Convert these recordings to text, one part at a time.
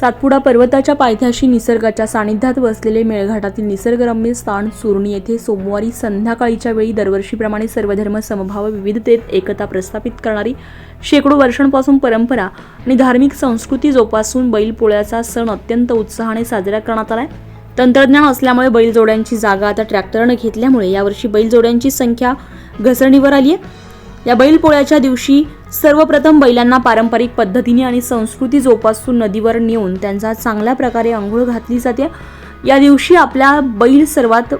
सातपुडा पर्वताच्या पायथ्याशी निसर्गाच्या सानिध्यात वसलेले मेळघाटातील निसर्गरम्य स्थान सुरणी येथे सोमवारी संध्याकाळीच्या वेळी दरवर्षीप्रमाणे सर्वधर्म समभाव विविधतेत एकता प्रस्थापित करणारी शेकडो वर्षांपासून परंपरा आणि धार्मिक संस्कृती जोपासून बैलपोळ्याचा सण अत्यंत उत्साहाने साजरा करण्यात आला आहे तंत्रज्ञान असल्यामुळे बैलजोड्यांची जागा आता ट्रॅक्टरनं घेतल्यामुळे यावर्षी बैलजोड्यांची संख्या घसरणीवर आली आहे या बैलपोळ्याच्या दिवशी सर्वप्रथम बैलांना पारंपरिक पद्धतीने आणि संस्कृती जोपासून नदीवर नेऊन त्यांचा चांगल्या प्रकारे आंघोळ घातली जाते. या दिवशी आपल्या बैल सर्वात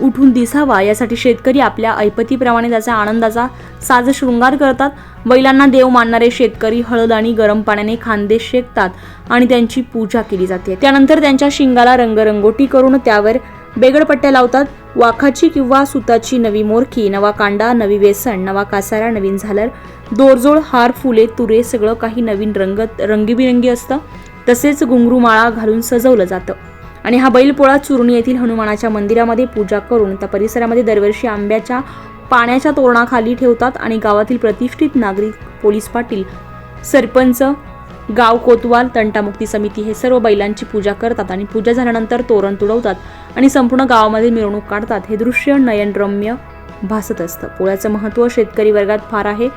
उठून दिसावा यासाठी शेतकरी आपल्या ऐपतीप्रमाणे त्याचा आनंदाचा साज शृंगार करतात. बैलांना देव मानणारे शेतकरी हळद आणि गरम पाण्याने खांदे शेकतात आणि त्यांची पूजा केली जाते. त्यानंतर त्यांच्या शिंगाला रंगरंगोटी करून त्यावर बेगडपट्ट्या लावतात. वाखाची किंवा सुताची नवी मोरखी नवा कांडा नवी वेसण नवा कासारा नवीन झालर दोरजोड हार फुले तुरे सगळं काही नवीन रंगत रंगीबिरंगी असतं. तसेच घुंगरू माळा घालून सजवलं जातं. आणि हा बैलपोळा चुरणी येथील हनुमानाच्या मंदिरामध्ये पूजा करून त्या परिसरामध्ये दरवर्षी आंब्याच्या पाण्याच्या तोरणाखाली ठेवतात आणि गावातील प्रतिष्ठित नागरिक पोलीस पाटील सरपंच गाव कोतवाल तंटामुक्ती समिती हे सर्व बैलांची पूजा करतात आणि पूजा झाल्यानंतर तोरण तुडवतात आणि संपूर्ण गावामध्ये मिरवणूक काढतात. हे दृश्य नयनरम्य भासत असतं. पोळ्याचं महत्त्व शेतकरी वर्गात फार आहे.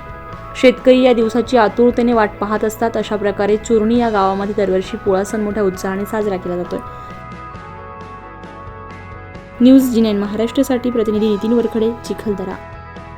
शेतकरी या दिवसाची आतुरतेने वाट पाहत असतात. अशा प्रकारे चुरणी या गावामध्ये दरवर्षी पोळा सण मोठ्या उत्साहाने साजरा केला जातोय. न्यूज जिनेन महाराष्ट्रासाठी प्रतिनिधी नितीन वरखडे चिखलदरा.